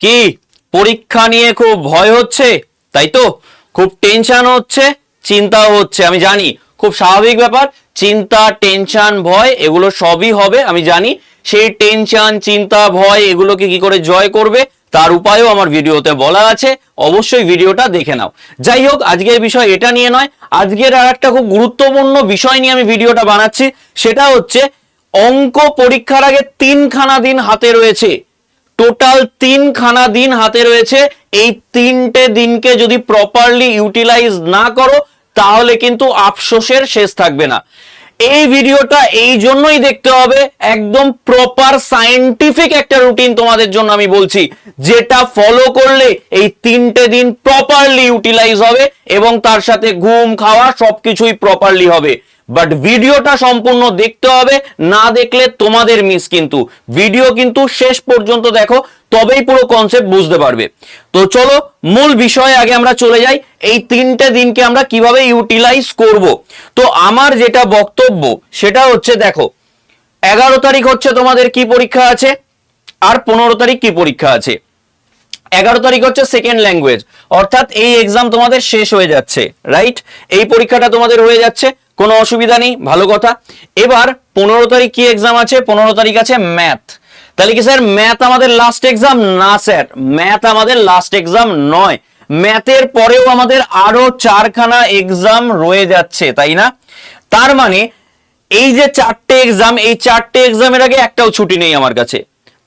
কি? পরীক্ষা নিয়ে খুব ভয় হচ্ছে? তাই তো? খুব টেনশন হচ্ছে, চিন্তাও হচ্ছে, আমি জানি। খুব স্বাভাবিক ব্যাপার, চিন্তা টেনশন ভয়, এগুলো সবই হবে, আমি জানি। সেই টেনশন চিন্তা, ভয়, এগুলোকে কি করে জয় করবে, তার উপায়ও আমার ভিডিওতে বলা আছে, অবশ্যই ভিডিওটা দেখে নাও। যাই হোক, আজকের বিষয় এটা নিয়ে নয়, আজকের আর একটা খুব গুরুত্বপূর্ণ বিষয় নিয়ে আমি ভিডিওটা বানাচ্ছি, সেটা হচ্ছে, অঙ্ক পরীক্ষার আগে তিনখানা দিন হাতে রয়েছে। টোটাল তিনখানা দিন হাতে রয়েছে। এই তিনটে দিনকে যদি প্রপারলি ইউটিলাইজ না করো, তাহলে কিন্তু আফসোসের শেষ থাকবে না। এই ভিডিওটা এই জন্যই দেখতে হবে, একদম প্রপার সায়েন্টিফিক একটা রুটিন তোমাদের জন্য আমি বলছি, যেটা ফলো করলে এই তিনটে দিন প্রপারলি ইউটিলাইজ হবে এবং তার সাথে ঘুম, খাওয়া সবকিছুই প্রপারলি হবে। বাট ভিডিওটা সম্পূর্ণ দেখতে হবে, না দেখলে তোমাদের মিস কিন্তু। ভিডিও কিন্তু শেষ পর্যন্ত দেখো, তবেই পুরো কনসেপ্ট বুঝতে পারবে। তো চলো, মূল বিষয়ে আগে আমরা চলে যাই, এই তিনটে দিনকে আমরা কীভাবে ইউটিলাইজ করব। তো আমার যেটা বক্তব্য, সেটা হচ্ছে দেখো, এগারো তারিখ হচ্ছে তোমাদের কি পরীক্ষা আছে, আর পনেরো তারিখ কি পরীক্ষা আছে। এগারো তারিখ হচ্ছে সেকেন্ড ল্যাঙ্গুয়েজ অর্থাৎ এই এক্সাম তোমাদের শেষ হয়ে যাচ্ছে রাইট এই পরীক্ষাটা তোমাদের হয়ে যাচ্ছে, কোনো অসুবিধা নেই, ভালো কথা। এবার পনেরো তারিখ কি এক্সাম আছে? পনেরো তারিখ আছে ম্যাথ তাহলে কি স্যার ম্যাথ আমাদের লাস্ট এক্সাম না স্যার ম্যাথ আমাদের লাস্ট এক্সাম নয়। ম্যাথের পরেও আমাদের আরও চারখানা এক্সাম রয়ে যাচ্ছে, তাই না? তার মানে এই যে চারটে এক্সাম এই চারটে এক্সামের আগে একটাও ছুটি নেই আমার কাছে।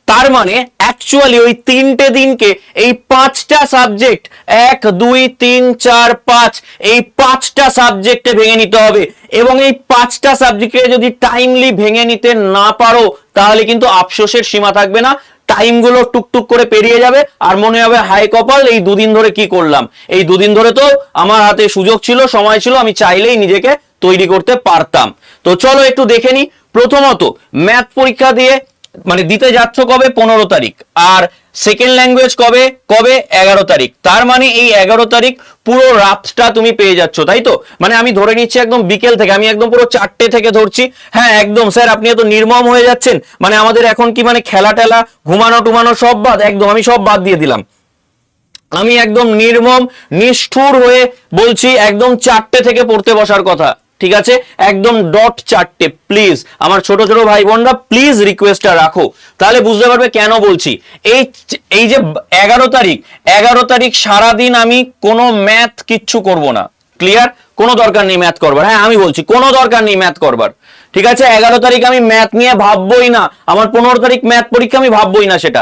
তার মানে অ্যাকচুয়ালি ওই তিনটে দিনকে এই পাঁচটা সাবজেক্ট এক, দুই, তিন, চার, পাঁচ, এই পাঁচটা সাবজেক্টে ভেঙে নিতে হবে। এবং এই পাঁচটা সাবজেক্টে যদি টাইমলি ভেঙে নিতে না পারো, তাহলে কিন্তু আফসোসের সীমা থাকবে না। টাইমগুলো টুকটুক করে পেরিয়ে যাবে আর মনে হবে হাই কপাল, এই দুদিন ধরে কি করলাম? এই দুদিন ধরে তো আমার হাতে সুযোগ ছিল, সময় ছিল, আমি চাইলেই নিজেকে তৈরি করতে পারতাম। তো চলো একটু দেখে নি প্রথমত ম্যাথ পরীক্ষা দিয়ে মানে দিতে যাচ্ছ কবে? পনেরো তারিখ। আর সেকেন্ড ল্যাঙ্গুয়েজ কবে? কবে? এগারো তারিখ। তার মানে এই এগারো তারিখ পুরো রাতটা তুমি পেয়ে যাচ্ছ, তাই তো? মানে আমি ধরে নিচ্ছি একদম বিকেল থেকে, আমি একদম পুরো চারটে থেকে ধরছি। হ্যাঁ একদম, স্যার, আপনি এত নির্মম হয়ে যাচ্ছেন। মানে আমাদের এখন কি মানে খেলা টেলা, ঘুমানো টুমানো সব বাদ, একদম, আমি সব বাদ দিয়ে দিলাম। আমি একদম নির্মম, নিষ্ঠুর হয়ে বলছি, একদম চারটে থেকে পড়তে বসার কথা। ঠিক আছে? একদম ডট চারটে প্লিজ আমার ছোট ছোট ভাই বোনরা প্লিজ রিকোয়েস্টটা রাখো। তাহলে বুঝতে পারবে কেন বলছি। এই এই যে এগারো তারিখ এগারো তারিখ সারাদিন আমি কোনো ম্যাথ কিচ্ছু করব না। ক্লিয়ার কোনো দরকার নেই ম্যাথ করবার। হ্যাঁ আমি বলছি, কোনো দরকার নেই ম্যাথ করবার। ঠিক আছে? এগারো তারিখ আমি ম্যাথ নিয়ে ভাববোই না। আমার পনেরো তারিখ ম্যাথ পরীক্ষা আমি ভাববোই না সেটা।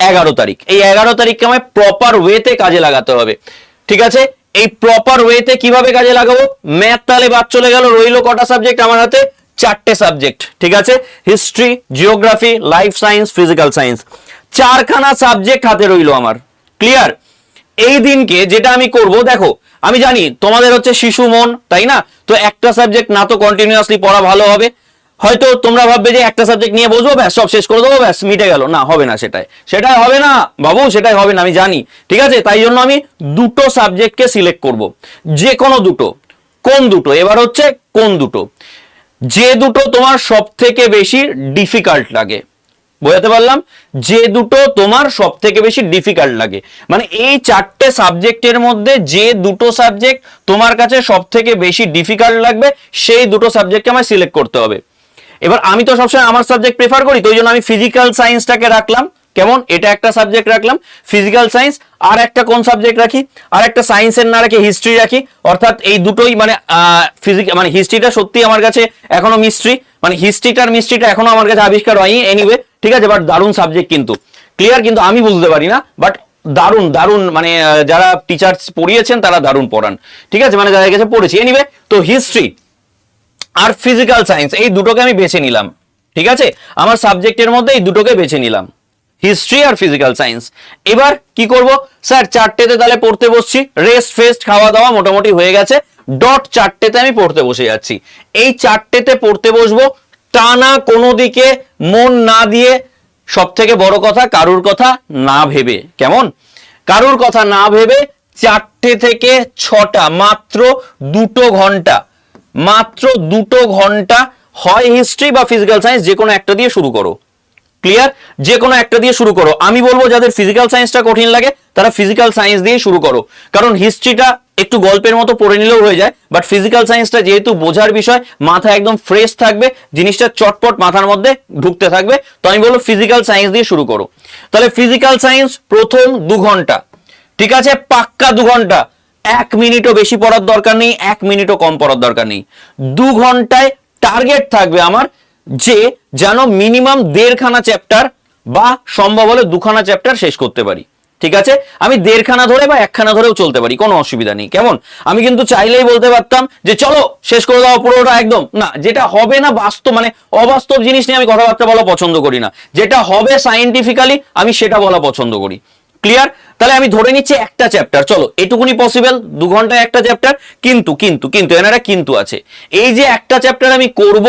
এগারো তারিখ। এই এগারো তারিখকে আমায় প্রপার ওয়েতে কাজে লাগাতে হবে। ঠিক আছে? এই প্রপার ওয়েতে কীভাবে কাজে লাগাবো? ম্যাথ তাহলে বাদ চলে গেল, রইল কটা সাবজেক্ট আমার হাতে? চারটে সাবজেক্ট ঠিক আছে? History geography life science physical science চারখানা সাবজেক্ট হাতে রইল আমার ক্লিয়ার এই দিনকে যেটা আমি করব, দেখো, আমি জানি তোমাদের হচ্ছে শিশু মন, তাই না? তো একটা সাবজেক্ট না তো কন্টিনিউয়াসলি পড়া ভালো হবে। হয়তো তোমরা ভাববে যে একটা সাবজেক্ট নিয়ে বসবো, ব্যাস, সব শেষ করে দেবো, ব্যাস, মিটে গেল। না, হবে না সেটাই। সেটাই হবে না, বাবু, সেটাই হবে না, আমি জানি। ঠিক আছে? তাই জন্য আমি দুটো সাবজেক্টকে সিলেক্ট করব। যে কোনো দুটো। কোন দুটো? এবার হচ্ছে কোন দুটো? যে দুটো তোমার সব থেকে বেশি ডিফিকাল্ট লাগে। বোঝাতে পারলাম? যে দুটো তোমার সব থেকে বেশি ডিফিকাল্ট লাগে। মানে এই চারটে সাবজেক্টের মধ্যে যে দুটো সাবজেক্ট তোমার কাছে সব থেকে বেশি ডিফিকাল্ট লাগবে, সেই দুটো সাবজেক্টকে আমায় সিলেক্ট করতে হবে। এবার আমি তো সবসময় আমার সাবজেক্ট প্রেফার করি, তো ওই জন্য আমি ফিজিক্যাল সায়েন্সটাকে রাখলাম। কেমন? এটা একটা সাবজেক্ট রাখলাম। ফিজিক্যাল সায়েন্স আর একটা কোন সাবজেক্ট রাখি? আর একটা সায়েন্সের না রাখি হিস্ট্রি রাখি। অর্থাৎ এই দুটোই মানে মানে হিস্ট্রিটা সত্যি আমার কাছে এখনও মিস্ট্রি মানে হিস্ট্রিটার মিস্ট্রিটা এখনও আমার কাছে আবিষ্কার হয়নি। এনিওয়ে ঠিক আছে বাট দারুণ সাবজেক্ট কিন্তু। ক্লিয়ার কিন্তু? আমি বুঝতে পারি না বাট দারুণ দারুণ মানে যারা টিচার্স পড়িয়েছেন তারা দারুণ পড়ান। ঠিক আছে মানে যাদের কাছে পড়েছি। এনিওয়ে তো হিস্ট্রি আর ফিজিক্যাল সায়েন্স এই দুটোকে আমি বেছে নিলাম, ঠিক আছে? আমার সাবজেক্টের মধ্যে এই দুটোকে বেছে নিলাম হিস্ট্রি আর ফিজিক্যাল সায়েন্স এবার কি করব? স্যার, চারটেতে তাহলে পড়তে বসছি রেস্ট ফেস্ট খাওয়া দাওয়া মোটামুটি হয়ে গেছে ডট চারটেতে আমি পড়তে বসে যাচ্ছি। এই চারটেতে পড়তে বসবো, টানা কোনো দিকে মন না দিয়ে সব থেকে বড় কথা, কারুর কথা না ভেবে। কেমন? কারুর কথা না ভেবে চারটে থেকে ছটা, মাত্র দুটো ঘণ্টা মাত্র দুটো ঘণ্টা হয় হিস্ট্রি বা ফিজিক্যাল সায়েন্স যে কোনো একটা দিয়ে শুরু করো। ক্লিয়ার যে কোনো একটা দিয়ে শুরু করো। আমি বলব যাদের ফিজিক্যাল সায়েন্সটা কঠিন লাগে, তারা ফিজিক্যাল সায়েন্স দিয়ে শুরু করো। কারণ হিস্ট্রিটা একটু গল্পের মতো পড়ে নিলেও হয়ে যায় বাট ফিজিক্যাল সায়েন্সটা যেহেতু বোঝার বিষয়, মাথা একদম ফ্রেশ থাকবে, জিনিসটা চটপট মাথার মধ্যে ঢুকতে থাকবে, তো আমি বলব ফিজিক্যাল সায়েন্স দিয়ে শুরু করো। তাহলে ফিজিক্যাল সায়েন্স প্রথম দু ঘণ্টা, ঠিক আছে? পাক্কা দু ঘণ্টা। এক মিনিটও বেশি পড়ার দরকার নেই, এক মিনিটও কম পড়ার দরকার নেই। দু ঘন্টায় টার্গেট থাকবে আমার যে যেন মিনিমাম দেড়খানা চ্যাপ্টার বা সম্ভব হলে দুখানা চ্যাপ্টার শেষ করতে পারি। ঠিক আছে? আমি দেড়খানা ধরে বা একখানা ধরেও চলতে পারি, কোনো অসুবিধা নেই। কেমন? আমি কিন্তু চাইলেই বলতে পারতাম যে চলো, শেষ করে দাও পুরোটা একদম। না, যেটা হবে না বাস্তব মানে অবাস্তব জিনিস নিয়ে আমি কথাবার্তা বলা পছন্দ করি না। যেটা হবে সাইন্টিফিক্যালি আমি সেটা বলা পছন্দ করি। ক্লিয়ার তাহলে আমি ধরে নিচ্ছি একটা চ্যাপ্টার চলো, এটুকুনি পসিবল দু ঘন্টায় একটা চ্যাপ্টার কিন্তু কিন্তু কিন্তু, এনারা কিন্তু আছে। এই যে একটা চ্যাপ্টার আমি করব,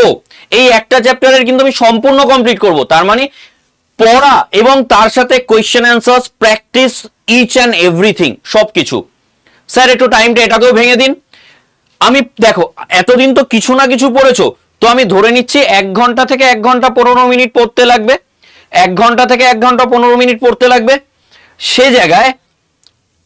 এই একটা চ্যাপ্টারের কিন্তু আমি সম্পূর্ণ কমপ্লিট করব। তার মানে পড়া এবং তার সাথে question answers practice each and everything সব কিছু স্যার, একটু টাইমটা এটাকেও ভেঙে দিন। আমি, দেখো, এতদিন তো কিছু না কিছু পড়েছো, তো আমি ধরে নিচ্ছি এক ঘণ্টা থেকে এক ঘণ্টা পনেরো মিনিট পড়তে লাগবে। এক ঘণ্টা থেকে এক ঘণ্টা পনেরো মিনিট পড়তে লাগবে। সে জায়গায়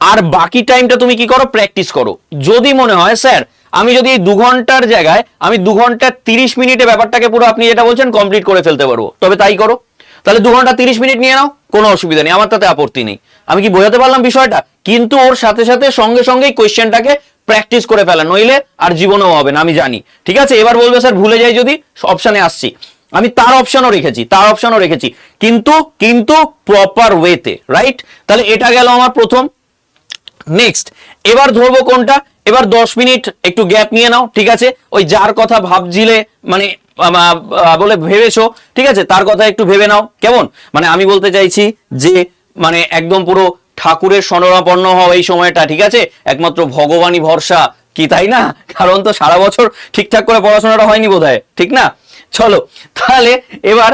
আর বাকি টাইমটা তুমি কি করো? প্র্যাকটিস করো। যদি মনে হয়, স্যার, আমি যদি এই দু ঘণ্টার জায়গায়, আমি দু ঘণ্টা তিরিশ মিনিটে ব্যাপারটাকে পুরো আপনি যেটা বলছেন কমপ্লিট করে ফেলতে পারব। তবে তাই করো। তাহলে দু ঘণ্টা তিরিশ মিনিট নিয়ে নাও, কোনো অসুবিধা নেই, আমার তাতে আপত্তি নেই। আমি কি বোঝাতে পারলাম বিষয়টা? কিন্তু ওর সাথে সাথে সঙ্গে সঙ্গেই কোয়েশ্চেনটাকে প্র্যাকটিস করে ফেলা, নইলে আর জীবনেও হবে না, আমি জানি। ঠিক আছে? এবার বলবে, স্যার, ভুলে যাই যদি অপশানে আসছি। আমি তার অপশনও রেখেছি, তার অপশনও রেখেছি। কিন্তু কিন্তু প্রপার ওয়েতে রাইট তাহলে এটা গেল আমার প্রথম। নেক্সট এবার ধরবো কোনটা? এবার দশ মিনিট একটু গ্যাপ নিয়ে নাও, ঠিক আছে? ওই যার কথা ভাবছিলে মানে বলে ভেবেছো, ঠিক আছে? তার কথা একটু ভেবে নাও, কেমন? মানে আমি বলতে চাইছি যে মানে একদম পুরো ঠাকুরের স্মরণাপন্ন হও এই সময়টা, ঠিক আছে? একমাত্র ভগবানই ভরসা, কি তাই না? কারণ তো সারা বছর ঠিকঠাক করে পড়াশোনাটা হয়নি বোধহয়, ঠিক না? চলো, তাহলে এবার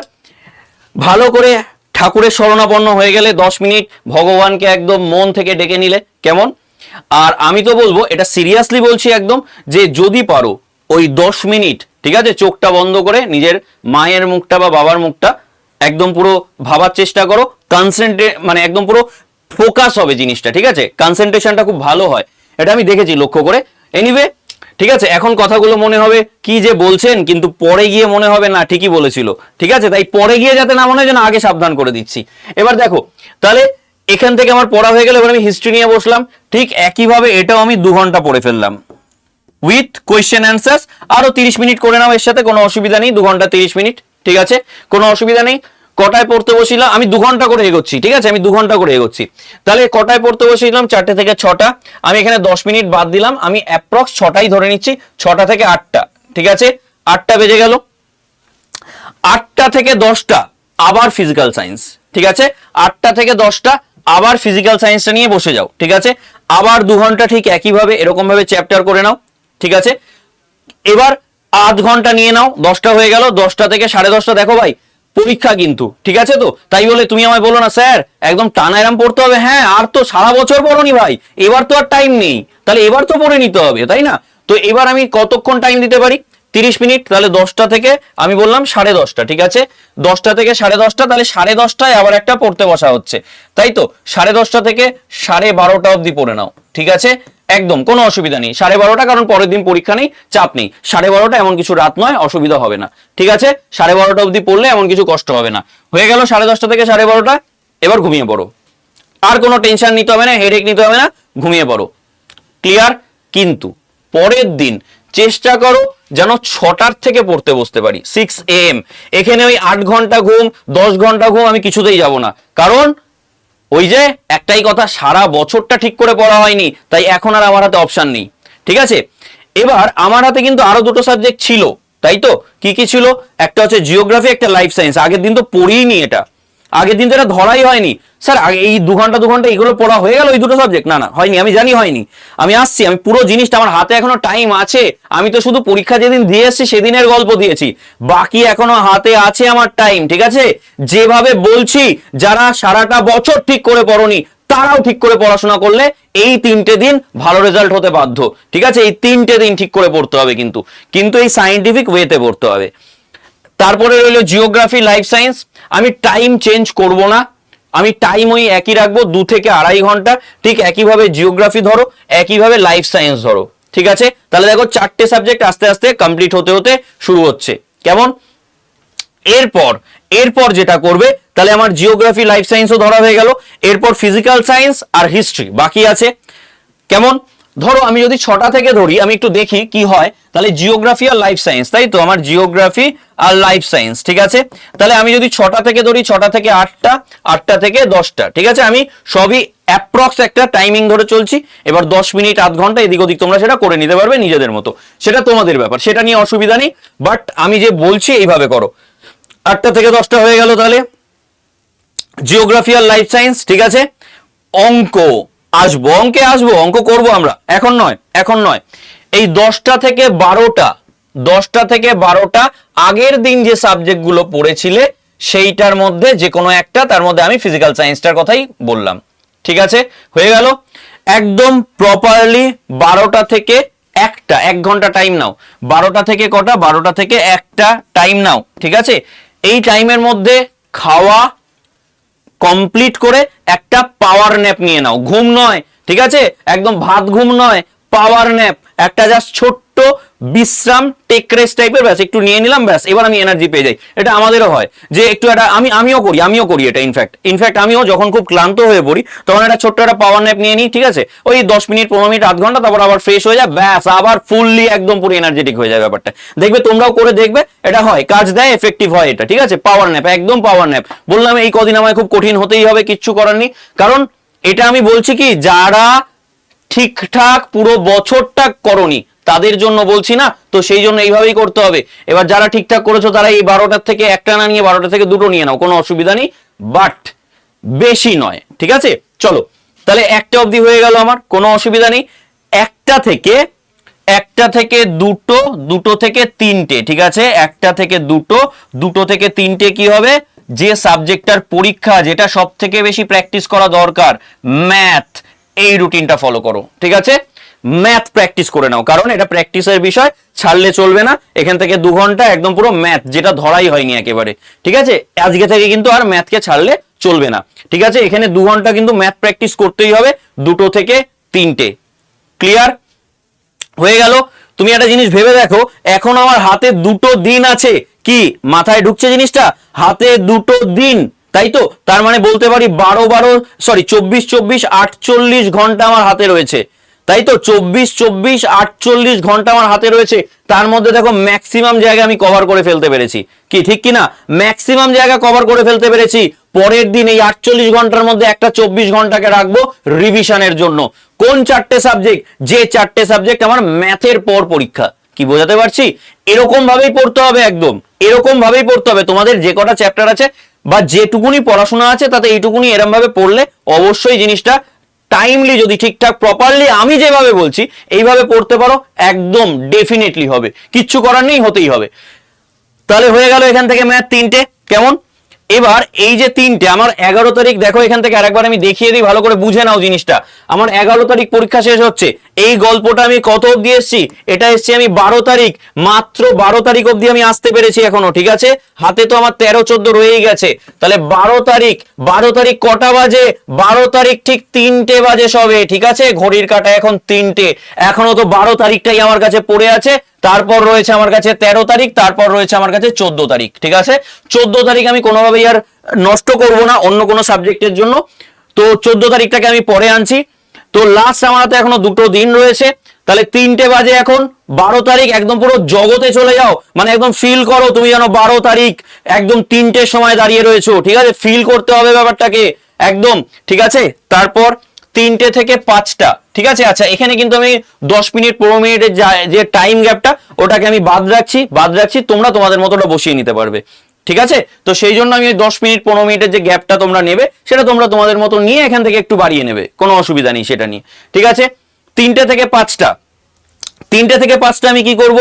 ভালো করে ঠাকুরের শরণাপন্ন হয়ে গেলে দশ মিনিট ভগবানকে একদম মন থেকে ডেকে নিলে, কেমন? আর আমি তো বলব, এটা সিরিয়াসলি বলছি একদম, যে যদি পারো, ওই দশ মিনিট, ঠিক আছে, চোখটা বন্ধ করে নিজের মায়ের মুখটা বা বাবার মুখটা একদম পুরো ভাবার চেষ্টা করো কনসেন্ট্রে মানে একদম পুরো ফোকাস হবে জিনিসটা, ঠিক আছে? কনসেন্ট্রেশনটা খুব ভালো হয়, এটা আমি দেখেছি লক্ষ্য করে। এনিওয়ে ঠিক আছে, এখন কথাগুলো মনে হবে কি যে বলছেন, কিন্তু পরে গিয়ে মনে হবে না, ঠিকই বলেছিল। ঠিক আছে, তাই পরে গিয়ে যাতে না মনে হয় যেন আগে সাবধান করে দিচ্ছি। এবার দেখো, তাহলে এখান থেকে আমার পড়া হয়ে গেল, এবার আমি হিস্ট্রি নিয়ে বসলাম। ঠিক একইভাবে এটাও আমি দু ঘণ্টা পড়ে ফেললাম। উইথ কোয়েশ্চেন অ্যান্সার্স আরও তিরিশ মিনিট করে নাও এর সাথে, কোনো অসুবিধা নেই, দু ঘণ্টা তিরিশ মিনিট, ঠিক আছে? কোনো অসুবিধা নেই। কটায় পড়তে বসিলাম? আমি দু ঘণ্টা করে এগোচ্ছি, ঠিক আছে? আমি দু ঘণ্টা করে এগোচ্ছি। তাহলে কটায় পড়তে বসিলাম? চারটে থেকে ছটা। আমি এখানে দশ মিনিট বাদ দিলাম। আমি অ্যাপ্রক্স ছটাই ধরে নিচ্ছি, ছটা থেকে আটটা, ঠিক আছে? আটটা বেজে গেল। আটটা থেকে দশটা, আবার ফিজিক্যাল সায়েন্স ঠিক আছে? আটটা থেকে দশটা, আবার ফিজিক্যাল সায়েন্সটা নিয়ে বসে যাও, ঠিক আছে? আবার দু ঘণ্টা ঠিক একইভাবে এরকম ভাবে চ্যাপ্টার করে নাও, ঠিক আছে? এবার আধ ঘণ্টা নিয়ে নাও, দশটা হয়ে গেল, দশটা থেকে সাড়ে দশটা, দেখো ভাই পরীক্ষা কিন্তু, ঠিক আছে তো? তাই বলে তুমি আমায় বলো না, স্যার, একদম টানা এরাম পড়তে হবে। হ্যাঁ আর তো সারা বছর পড়নি ভাই, এবার তো আর টাইম নেই। তাহলে এবার তো পড়ে নিতে হবে, তাই না? তো এবার আমি কতক্ষণ টাইম দিতে পারি? তিরিশ মিনিট, তাহলে দশটা থেকে, আমি বললাম সাড়ে দশটা, ঠিক আছে? দশটা থেকে সাড়ে দশটা, তাহলে সাড়ে দশটায় আবার একটা পড়তে বসা হচ্ছে। তাই তো? সাড়ে দশটা থেকে সাড়ে বারোটা অবধি পড়ে নাও, ঠিক আছে? একদম, কোনো অসুবিধা নেই। সাড়ে বারোটা, কারণ পরের দিন পরীক্ষা নেই, চাপ নেই। সাড়ে বারোটা, এমন কিছু রাত নয়, অসুবিধা হবে না। ঠিক আছে? সাড়ে বারোটা অবধি পড়লে এমন কিছু কষ্ট হবে না। হয়ে গেল সাড়ে দশটা থেকে সাড়ে বারোটা, এবার ঘুমিয়ে পড়ো। আর কোনো টেনশন নিতে হবে না হেডেক নিতে হবে না, ঘুমিয়ে পড়ো। ক্লিয়ার কিন্তু পরের দিন চেষ্টা করো যেন ছটার থেকে পড়তে বসতে পারি সিক্স এম এখানে ওই আট ঘণ্টা ঘুম, দশ ঘণ্টা ঘুম আমি কিছুতেই যাব না। কারণ ওই যে, একটাই কথা, সারা বছরটা ঠিক করে পড়া হয়নি, তাই এখন আর আমার হাতে অপশান নেই। ঠিক আছে? এবার আমার হাতে কিন্তু আরও দুটো সাবজেক্ট ছিল, তাই তো? কি কি ছিল? একটা হচ্ছে জিওগ্রাফি একটা লাইফ সায়েন্স আগের দিন তো পড়িনি এটা। আগের দিন তো এটা ধরাই হয়নি। স্যার এই দু ঘণ্টা দু ঘণ্টা এগুলো পড়া হয়ে গেল এই দুটো সাবজেক্ট না না, হয়নি, আমি জানি হয়নি। আমি আসছি, আমি পুরো জিনিসটা আমার হাতে এখনও টাইম আছে। আমি তো শুধু পরীক্ষা যেদিন দিয়ে এসেছি সেদিনের গল্প দিয়েছি। বাকি এখনও হাতে আছে আমার টাইম ঠিক আছে? যেভাবে বলছি, যারা সারাটা বছর ঠিক করে পড়নি, তারাও ঠিক করে পড়াশোনা করলে এই তিনটে দিন ভালো রেজাল্ট হতে বাধ্য। ঠিক আছে? এই তিনটে দিন ঠিক করে পড়তে হবে কিন্তু। কিন্তু এই সাইন্টিফিক ওয়েতে পড়তে হবে। তারপরে রইল জিওগ্রাফি লাইফ সায়েন্স আমি টাইম চেঞ্জ করব না। আমি টাইম ওই একই রাখব, দু থেকে আড়াই ঘণ্টা। ঠিক একইভাবে জিওগ্রাফি ধরো, একইভাবে লাইফ সায়েন্স ধরো। ঠিক আছে? তাহলে দেখো চারটে সাবজেক্ট আস্তে আস্তে কমপ্লিট হতে হতে শুরু হচ্ছে। কেমন? এরপর এরপর যেটা করবে, তাহলে আমার জিওগ্রাফি লাইফ সায়েন্সও ধরা হয়ে গেল। এরপর ফিজিক্যাল সায়েন্স আর হিস্ট্রি বাকি আছে। কেমন? ধরো আমি যদি ছটা থেকে ধরি, আমি একটু দেখি কি হয়। তাহলে জিওগ্রাফি আর লাইফ সায়েন্স তাই তো? আমার জিওগ্রাফি আর লাইফ সায়েন্স ঠিক আছে? তাহলে আমি যদি ছটা থেকে ধরি, ছটা থেকে আটটা আটটা থেকে দশটা, ঠিক আছে? আমি সবই অ্যাপ্রক্স একটা টাইমিং ধরে চলছি। এবার দশ মিনিট, আধ ঘণ্টা এদিক ওদিক তোমরা সেটা করে নিতে পারবে নিজেদের মতো। সেটা তোমাদের ব্যাপার, সেটা নিয়ে অসুবিধা নেই। বাট আমি যে বলছি, এইভাবে করো। আটটা থেকে দশটা হয়ে গেল তাহলে। জিওগ্রাফি আর লাইফ সায়েন্স ঠিক আছে? অঙ্ক। আসব, অঙ্কে আসব, অঙ্ক করব আমরা। এখন নয় এখন নয়। এই দশটা থেকে বারোটা, দশটা থেকে বারোটা, আগের দিন যে সাবজেক্টগুলো পড়েছিলে, সেইটার মধ্যে যে কোনো একটা, তার মধ্যে আমি ফিজিক্যাল সায়েন্সটার কথাই বললাম। ঠিক আছে? হয়ে গেল? একদম প্রপারলি বারোটা থেকে একটা, এক ঘণ্টা টাইম নাও। বারোটা থেকে কটা, বারোটা থেকে একটা টাইম নাও। ঠিক আছে? এই টাইমের মধ্যে খাওয়া কমপ্লিট করে একটা পাওয়ার ন্যাপ নিয়ে নাও। ঘুম নয়, ঠিক আছে? একদম ভাত ঘুম নয় পাওয়ার ন্যাপ একটা জাস্ট ছোট্ট বিশ্রাম টেক রেস্ট টাইপের ব্যাস, একটু নিয়ে নিলাম, ব্যাস, এবার আমি এনার্জি পেয়ে যাই। এটা আমাদেরও হয় যে একটু একটা, আমি, আমিও করি আমিও করি এটা ইনফ্যাক্ট ইনফ্যাক্ট আমিও যখন খুব ক্লান্ত হয়ে পড়ি, তখন একটা ছোট্ট একটা পাওয়ার ন্যাপ নিয়ে নিই, ঠিক আছে? ওই দশ মিনিট, পনেরো মিনিট, আধ ঘণ্টা, তারপর আবার ফ্রেশ হয়ে যায়, ব্যাস, আবার ফুললি একদম পুরো এনার্জেটিক হয়ে যায় ব্যাপারটা। দেখবে, তোমরাও করে দেখবে, এটা হয়। কাজ দেয় এফেক্টিভ হয় এটা, ঠিক আছে? পাওয়ার ন্যাপ একদম পাওয়ার ন্যাপ বললাম, এই কদিন আমায় খুব কঠিন হতেই হবে, কিচ্ছু করার নেই। কারণ, এটা আমি বলছি কি, যারা ঠিকঠাক পুরো বছরটা করনি তাদের জন্য বলছি না, তো সেই জন্য এইভাবেই করতে হবে। এবার যারা ঠিকঠাক করেছ, তারা এই বারোটার থেকে একটা না নিয়ে বারোটা থেকে দুটো নিয়ে নাও, কোনো অসুবিধা নেই। বাট বেশি নয়, ঠিক আছে? চলো, তাহলে একটা অবধি হয়ে গেল আমার, কোনো অসুবিধা নেই। একটা থেকে একটা থেকে দুটো দুটো থেকে তিনটে, ঠিক আছে? একটা থেকে দুটো দুটো থেকে তিনটে কি হবে? যে সাবজেক্টটার পরীক্ষা যেটা সব থেকে বেশি প্র্যাকটিস করা দরকার ম্যাথ এই রুটিনটা ফলো করো, ঠিক আছে? ম্যাথ প্র্যাকটিস করে নাও। কারণ এটা প্র্যাকটিসের বিষয়, ছাড়লে চলবে না। এখান থেকে দু ঘণ্টা একদম পুরো ম্যাথ যেটা ধরাই হয়নি একেবারে। ঠিক আছে? আজকে থেকে কিন্তু আর ম্যাথকে ছাড়লে চলবে না। ঠিক আছে? এখানে দু ঘণ্টা কিন্তু ম্যাথ প্র্যাকটিস করতেই হবে, দুটো থেকে তিনটে। ক্লিয়ার হয়ে গেল। তুমি একটা জিনিস ভেবে দেখো, এখন আমার হাতে দুটো দিন আছে। কি? মাথায় ঢুকছে জিনিসটা? হাতে দুটো দিন। তাই তো? তার মানে বলতে পারি বারো বারো সরি চব্বিশ চব্বিশ, আটচল্লিশ ঘণ্টা আমার হাতে রয়েছে। তাই তো চব্বিশ চব্বিশ, আটচল্লিশ ঘণ্টা আমার হাতে রয়েছে। তার মধ্যে দেখো ম্যাক্সিমাম জায়গা আমি কভার করে ফেলতে পেরেছি। কি, ঠিক কি না ম্যাক্সিমাম জায়গা কভার করে ফেলতে পেরেছি। পরের দিন এই আটচল্লিশ ঘণ্টার মধ্যে একটা চব্বিশ ঘন্টাকে রাখব রিভিশনের জন্য। কোন চারটে সাবজেক্ট যে চারটে সাবজেক্ট আমার ম্যাথের পর পরীক্ষা। কি বোঝাতে পারছি? এরকম ভাবেই পড়তে হবে একদম। এরকম ভাবেই পড়তে হবে। তোমাদের যে কটা চ্যাপ্টার আছে বা যেটুকুনি পড়াশোনা আছে তাতে এইটুকুনি এরম ভাবে পড়লে অবশ্যই জিনিসটা টাইমলি যদি ঠিকঠাক প্রপারলি আমি যেভাবে বলছি, এইভাবে পড়তে পারো, একদম ডেফিনেটলি হবে। কিচ্ছু করার নেই, হতেই হবে। তাহলে হয়ে গেল এখান থেকে ম্যাথ তিনটে, কেমন? এবার এই যে তিনটে, আমার এগারো তারিখ, দেখো এখান থেকে আরেকবার আমি দেখিয়ে দিই, ভালো করে বুঝে নাও জিনিসটা। আমার এগারো তারিখ পরীক্ষা শেষ হচ্ছে। এই গল্পটা আমি কত অব্দি এসছি? এটা এসছি আমি বারো তারিখ। মাত্র বারো তারিখ অব্দি আমি আসতে পেরেছি এখনও, ঠিক আছে? হাতে তো আমার তেরো চোদ্দ রয়েই গেছে। তাহলে বারো তারিখ বারো তারিখ কটা বাজে? বারো তারিখ ঠিক তিনটে বাজে সবে, ঠিক আছে? ঘড়ির কাটা এখন তিনটে। এখনও তো বারো তারিখটাই আমার কাছে পড়ে আছে। তারপর রয়েছে আমার কাছে তেরো তারিখ, তারপর রয়েছে আমার কাছে চোদ্দ তারিখ, ঠিক আছে? চোদ্দ তারিখ আমি কোনোভাবেই আর নষ্ট করব না অন্য কোনো সাবজেক্টের জন্য। তো চোদ্দ তারিখটাকে আমি পরে আনছি। তো লাস্ট আমার হাতে এখনও দুটো দিন রয়েছে। তাহলে তিনটে বাজে এখন, বারো তারিখ, একদম পুরো জগতে চলে যাও। মানে একদম ফিল করো তুমি যেন বারো তারিখ, একদম তিনটের সময় দাঁড়িয়ে রয়েছো। ঠিক আছে? ফিল করতে হবে ব্যাপারটাকে, একদম। ঠিক আছে? তারপর তিনটে থেকে পাঁচটা। ঠিক আছে? আচ্ছা এখানে কিন্তু আমি দশ মিনিট, পনেরো মিনিটের যা- যে টাইম গ্যাপটা ওটাকে আমি বাদ রাখছি। বাদ রাখছি, তোমরা তোমাদের মতোটা বসিয়ে নিতে পারবে। ঠিক আছে? তো সেই জন্য আমি ওই দশ মিনিট, পনেরো মিনিটের যে গ্যাপটা তোমরা নেবে, সেটা তোমরা তোমাদের মতো নিয়ে এখান থেকে একটু বাড়িয়ে নেবে। কোনো অসুবিধা নেই সেটা নিয়ে। ঠিক আছে? তিনটে থেকে পাঁচটা। তিনটে থেকে পাঁচটা আমি কি করব?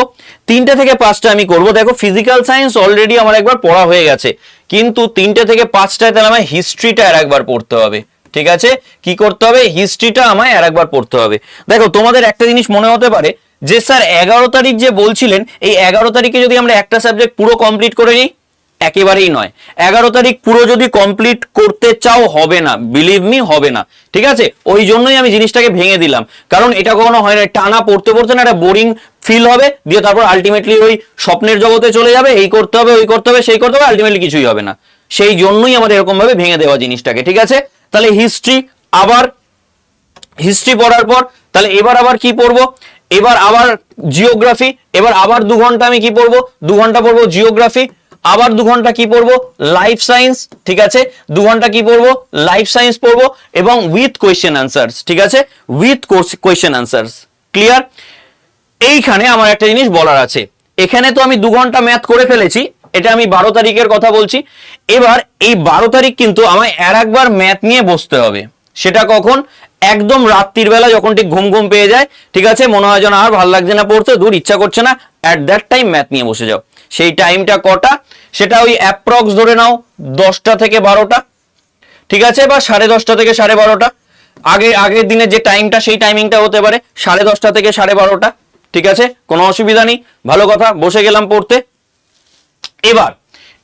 তিনটে থেকে পাঁচটা আমি করব। দেখো ফিজিক্যাল সায়েন্স অলরেডি আমার একবার পড়া হয়ে গেছে। কিন্তু তিনটে থেকে পাঁচটায় তাহলে আমার হিস্ট্রিটা আর একবার পড়তে হবে। ঠিক আছে? কি করতে হবে? হিস্ট্রিটা আমায় আর একবার পড়তে হবে। দেখো, তোমাদের একটা জিনিস মনে হতে পারে, যে স্যার এগারো তারিখ যে বলছিলেন, এই এগারো তারিখে যদি আমরা একটা সাবজেক্ট পুরো কমপ্লিট করে নিই একেবারেই নয়। এগারো তারিখ পুরো যদি কমপ্লিট করতে চাও, হবে না। বিলিভ মি হবে না। ঠিক আছে? ওই জন্যই আমি জিনিসটাকে ভেঙে দিলাম। কারণ এটা কখনো হয় না। টানা পড়তে পড়তে না, একটা বোরিং ফিল হবে। দিয়ে তারপর আলটিমেটলি ওই স্বপ্নের জগতে চলে যাবে। এই করতে হবে, ওই করতে হবে, সেই করতে হবে আলটিমেটলি কিছুই হবে না। সেই জন্যই আমাদের এরকম ভাবে ভেঙে দেওয়া জিনিসটাকে। ঠিক আছে? তাহলে হিস্ট্রি আবার হিস্ট্রি পড়ার পর, তাহলে এবার আবার কি পড়ব? এবার আবার জিওগ্রাফি এবার আবার দু ঘণ্টা আমি কি পড়ব? দু ঘণ্টা পড়ব জিওগ্রাফি আবার দু ঘণ্টা কি পড়ব? লাইফ সায়েন্স ঠিক আছে? দু ঘণ্টা কি পড়ব? লাইফ সায়েন্স পড়ব এবং উইথ কোয়েশ্চেন আনসার্স ঠিক আছে? উইথ কোয়েশ্চেন আনসার্স ক্লিয়ার এইখানে আমার একটা জিনিস বলার আছে। এখানে তো আমি দু ঘণ্টা ম্যাথ করে ফেলেছি, এটা আমি বারো তারিখের কথা বলছি। এবার এই বারো তারিখ কিন্তু আমায় আর একবার ম্যাথ নিয়ে বসতে হবে। সেটা কখন? একদম রাত্রির বেলা যখন ঠিক ঘুম ঘুম পেয়ে যায়, ঠিক আছে? মনে হয় যেন আর ভালো লাগছে না পড়তে, দূর ইচ্ছা করছে না অ্যাট দ্যাট টাইম ম্যাথ নিয়ে বসে যাও। সেই টাইমটা কটা? সেটা ওই অ্যাপ্রক্স ধরে নাও দশটা থেকে বারোটা। ঠিক আছে? বা সাড়ে দশটা থেকে সাড়ে বারোটা। আগে, আগের দিনে যে টাইমটা, সেই টাইমিংটা হতে পারে। সাড়ে দশটা থেকে সাড়ে বারোটা। ঠিক আছে? কোনো অসুবিধা নেই। ভালো কথা, বসে গেলাম পড়তে। এবার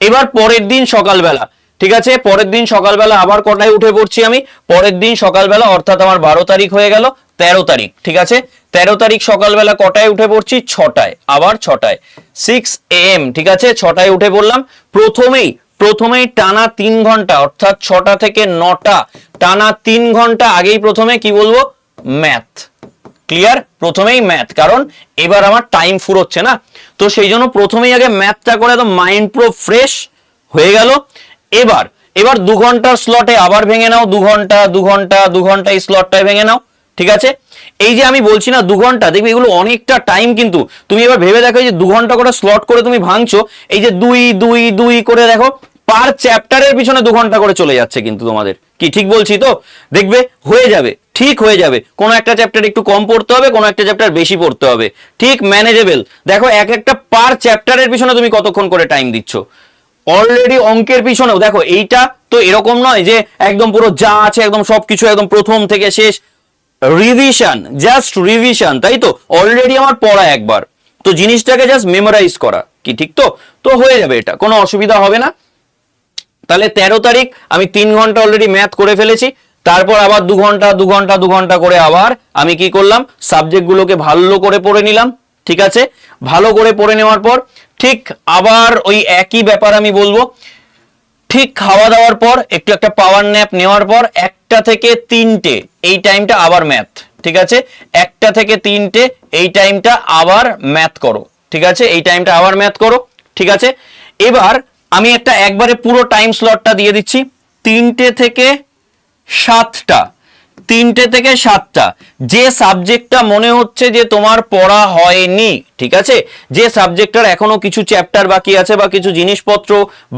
এবার পরের দিন সকালবেলা। ঠিক আছে? পরের দিন সকালবেলা আবার কটায় উঠে পড়ছি আমি? পরের দিন সকালবেলা, অর্থাৎ আমার বারো তারিখ হয়ে গেল। তেরো তারিখ, ঠিক আছে? তেরো তারিখ সকালবেলা কটায় উঠে পড়ছি? ছটায়, আবার ছটায়। সিক্স এম ঠিক আছে? ছটায় উঠে পড়লাম। প্রথমেই প্রথমেই টানা তিন ঘণ্টা, অর্থাৎ ছটা থেকে নটা, টানা তিন ঘণ্টা আগেই প্রথমে কি বলব? ম্যাথ ক্লিয়ার প্রথমেই ম্যাথ কারণ এবার আমার টাইম ফুরোচ্ছে না। তো সেই জন্য প্রথমেই আগে ম্যাথটা করে একদম মাইন্ড প্রো ফ্রেশ হয়ে গেল। এবার এবার দু ঘণ্টার স্লটে আবার ভেঙে নাও। দু ঘণ্টা দু ঘণ্টা দু ঘণ্টা এই স্লটটায় ভেঙে নাও। ঠিক আছে? এই যে আমি বলছি না দু ঘণ্টা, দেখবি এগুলো অনেকটা টাইম কিন্তু। তুমি এবার ভেবে দেখো যে দু ঘণ্টা করে স্লট করে তুমি ভাঙছো, এই যে দুই দুই দুই করে দেখো পার চ্যাপ্টারের পিছনে দু ঘণ্টা করে চলে যাচ্ছে কিন্তু তোমাদের। কি ঠিক বলছি তো? দেখবে হয়ে যাবে, ঠিক হয়ে যাবে। কোনো একটা চ্যাপ্টার একটু কম পড়তে হবে, কোনো একটা চ্যাপ্টার বেশি পড়তে হবে। ঠিক ম্যানেজেবল দেখো এক একটা পার চ্যাপ্টারের পিছনে তুমি কতক্ষণ করে টাইম দিচ্ছ? অলরেডি অঙ্কের পিছনেও, দেখো এইটা তো এরকম নয় যে একদম পুরো যা আছে, একদম সবকিছু একদম প্রথম থেকে শেষ রিভিশন জাস্ট রিভিশন তাই তো? অলরেডি আমার পড়া একবার। তো জিনিসটাকে জাস্ট মেমোরাইজ করা, কি ঠিক তো? তো হয়ে যাবে এটা, কোনো অসুবিধা হবে না। তাহলে তেরো তারিখ, আমি তিন ঘণ্টা অলরেডি ম্যাথ করে ফেলেছি, তারপর আবার দু ঘণ্টা দু ঘণ্টা দু ঘণ্টা করে আবার আমি কি করলাম? সাবজেক্টগুলোকে ভালো করে পড়ে নিলাম, ঠিক আছে? ভালো করে পড়ে নেওয়ার পর, ঠিক আবার ওই একই ব্যাপার আমি বলব, ঠিক খাওয়া দাওয়ার পর, একটু একটা পাওয়ার ন্যাপ নেওয়ার পর একটা থেকে তিনটে, এই টাইমটা আবার ম্যাথ ঠিক আছে? একটা থেকে তিনটে, এই টাইমটা আবার ম্যাথ করো, ঠিক আছে? এই টাইমটা আবার ম্যাথ করো, ঠিক আছে? এবার আমি একটা একবারে পুরো টাইম স্লটটা দিয়ে দিচ্ছি, তিনটে থেকে সাতটা, তিনটে থেকে সাতটা, যে সাবজেক্টটা মনে হচ্ছে যে তোমার পড়া হয়নি, ঠিক আছে? যে সাবজেক্টটার এখনও কিছু চ্যাপ্টার বাকি আছে বা কিছু জিনিসপত্র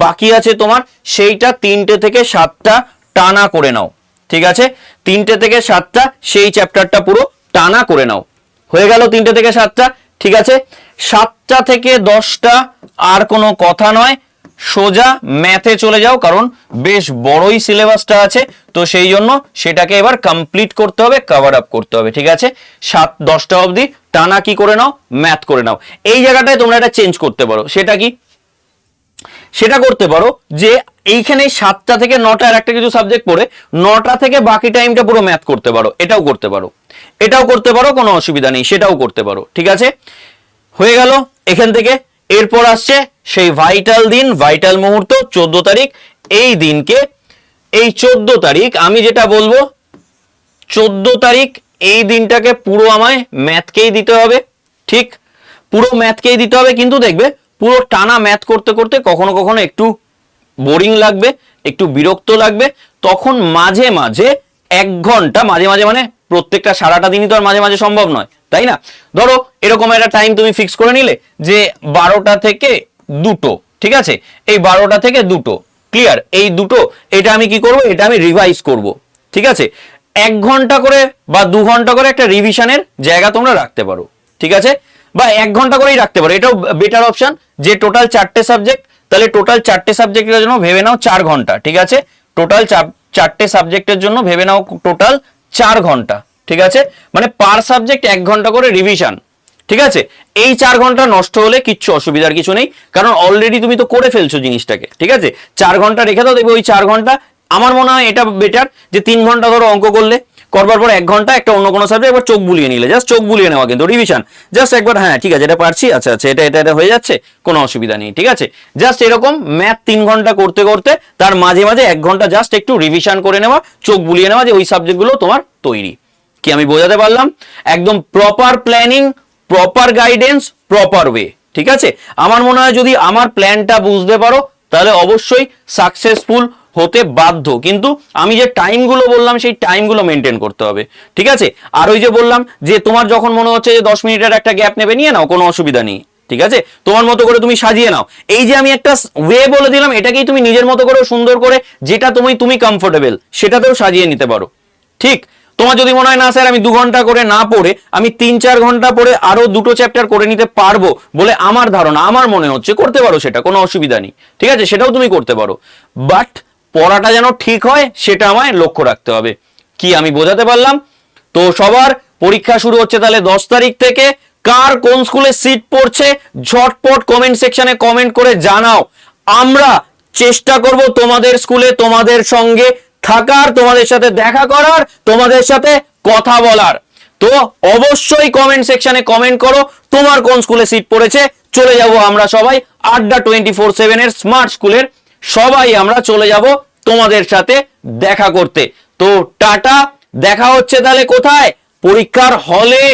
বাকি আছে তোমার, সেইটা তিনটে থেকে সাতটা টানা করে নাও। ঠিক আছে? তিনটে থেকে সাতটা, সেই চ্যাপ্টারটা পুরো টানা করে নাও। হয়ে গেল তিনটে থেকে সাতটা, ঠিক আছে? সাতটা থেকে দশটা আর কোনো কথা নয়। সোজা ম্যাথে চলে যাও, কারণ বেশ বড়ই সিলেবাসটা আছে, তো সেই জন্য সেটাকে এবার কমপ্লিট করতে হবে কভার আপ করতে হবে, ঠিক আছে? সাত, দশটা অবধি টানা কি করে নাও? ম্যাথ করে নাও। এই জায়গাটায় তোমরা এটা চেঞ্জ করতে পারো। সেটা কি? সেটা করতে পারো যে এইখানে সাতটা থেকে নটার একটা কিছু সাবজেক্ট পড়ে, নটা থেকে বাকি টাইমটা পুরো ম্যাথ করতে পারো, এটাও করতে পারো। এটাও করতে পারো, কোনো অসুবিধা নেই, সেটাও করতে পারো, ঠিক আছে? হয়ে গেল, এখান থেকে। এরপর আসছে সেই ভাইটাল দিন ভাইটাল মুহূর্ত, চোদ্দ তারিখ। এই দিনকে, এই চোদ্দ তারিখ, আমি যেটা বলব, চোদ্দ তারিখ এই দিনটাকে পুরো আমায় ম্যাথকেই দিতে হবে, ঠিক? পুরো ম্যাথকেই দিতে হবে, কিন্তু দেখবে পুরো টানা ম্যাথ করতে করতে কখনো কখনো একটু বোরিং লাগবে, একটু বিরক্ত লাগবে, তখন মাঝে মাঝে এক ঘণ্টা, মাঝে মাঝে মানে প্রত্যেকটা সারাটা দিনই তো আর মাঝে মাঝে সম্ভব নয়, তাই না? ধরো, এরকম একটা টাইম তুমি ফিক্স করে নিলে যে বারোটা থেকে দুটো, ঠিক আছে? এই বারোটা থেকে দুটো ক্লিয়ার এই দুটো, এটা আমি কি করব? এটা আমি রিভাইজ করব, ঠিক আছে? এক ঘণ্টা করে বা দু ঘণ্টা করে একটা রিভিশনের জায়গা তোমরা রাখতে পারো, ঠিক আছে? বা এক ঘণ্টা করেই রাখতে পারো, এটাও বেটার অপশন যে টোটাল চারটে সাবজেক্ট তাহলে টোটাল চারটে সাবজেক্টের জন্য ভেবে নাও চার ঘণ্টা, ঠিক আছে? টোটাল চারটে সাবজেক্টের জন্য ভেবে নাও টোটাল চার ঘণ্টা, ঠিক আছে? মানে পার সাবজেক্ট এক ঘণ্টা করে রিভিশন ঠিক আছে? এই চার ঘণ্টা নষ্ট হলে কিচ্ছু অসুবিধার কিছু নেই, কারণ অলরেডি তুমি তো করে ফেলছো জিনিসটাকে, ঠিক আছে? চার ঘণ্টা রেখে দাও, দেখবে ওই চার ঘণ্টা, আমার মনে হয় এটা বেটার যে তিন ঘণ্টা ধরো অঙ্ক করলে করবার পর এক ঘণ্টা একটা অন্য কোনো সাবজেক্ট একবার চোখ বুলিয়ে নিলে জাস্ট চোখ বুলিয়ে নেওয়া কিন্তু রিভিশন জাস্ট একবার হ্যাঁ ঠিক আছে, এটা পারছি আচ্ছা আচ্ছা এটা এটা এটা হয়ে যাচ্ছে, কোনো অসুবিধা নেই, ঠিক আছে? জাস্ট এরকম ম্যাথ তিন ঘণ্টা করতে করতে, তার মাঝে মাঝে এক ঘণ্টা জাস্ট একটু রিভিশন করে নেওয়া, চোখ বুলিয়ে নেওয়া যে ওই সাবজেক্টগুলো তোমার তৈরি। কি আমি বোঝাতে পারলাম? একদম proper planning proper guidance proper way ঠিক আছে? আমার মনে হয় যদি আমার প্ল্যানটা বুঝতে পারো, তাহলে অবশ্যই সাকসেসফুল হতে বাধ্য। কিন্তু আমি যে টাইমগুলো বললাম, সেই টাইমগুলো মেনটেন করতে হবে। ঠিক আছে? আর ওই যে বললাম যে তোমার যখন মনে হচ্ছে যে দশ মিনিটের একটা গ্যাপ নেবে, নিয়ে নাও, কোনো অসুবিধা নেই। ঠিক আছে? তোমার মতো করে তুমি সাজিয়ে নাও। এই যে আমি একটা ওয়ে বলে দিলাম, এটাকেই তুমি নিজের মতো করে সুন্দর করে, যেটা তুমি তুমি কমফোর্টেবল সেটাতেও সাজিয়ে নিতে পারো। ঠিক? তোমার যদি মনে হয়, না স্যার, আমি দু ঘণ্টা করে না পড়ে, আমি তিন চার ঘণ্টা পরে আরও দুটো চ্যাপ্টার করে নিতে পারব বলে আমার ধারণা, আমার মনে হচ্ছে, করতে পারো সেটা, কোনো অসুবিধা নেই। ঠিক আছে? সেটাও তুমি করতে পারো। বাট পড়াটা যেন ঠিক হয়, সেটা আমায় লক্ষ্য রাখতে হবে। কি আমি বোঝাতে পারলাম? তো সবার পরীক্ষা শুরু হচ্ছে তাহলে দশ তারিখ থেকে। কার কোন স্কুলে সিট পড়ছে, ঝটপট কমেন্ট সেকশনে কমেন্ট করে জানাও। আমরা চেষ্টা করব তোমাদের স্কুলে তোমাদের সঙ্গে থাকার, তোমাদের সাথে দেখা করার, তোমাদের সাথে কথা বলার। তো অবশ্যই কমেন্ট সেকশনে কমেন্ট করো, তোমার কোন স্কুলে সিট পড়েছে, চলে যাব আমরা সবাই আড্ডা টোয়েন্টি ফোর সেভেনের স্মার্ট স্কুলের সবাই আমরা চলে যাব তোমাদের সাথে দেখা করতে। তো টাটা, দেখা হচ্ছে তাহলে কোথায়? পরীক্ষার হলে।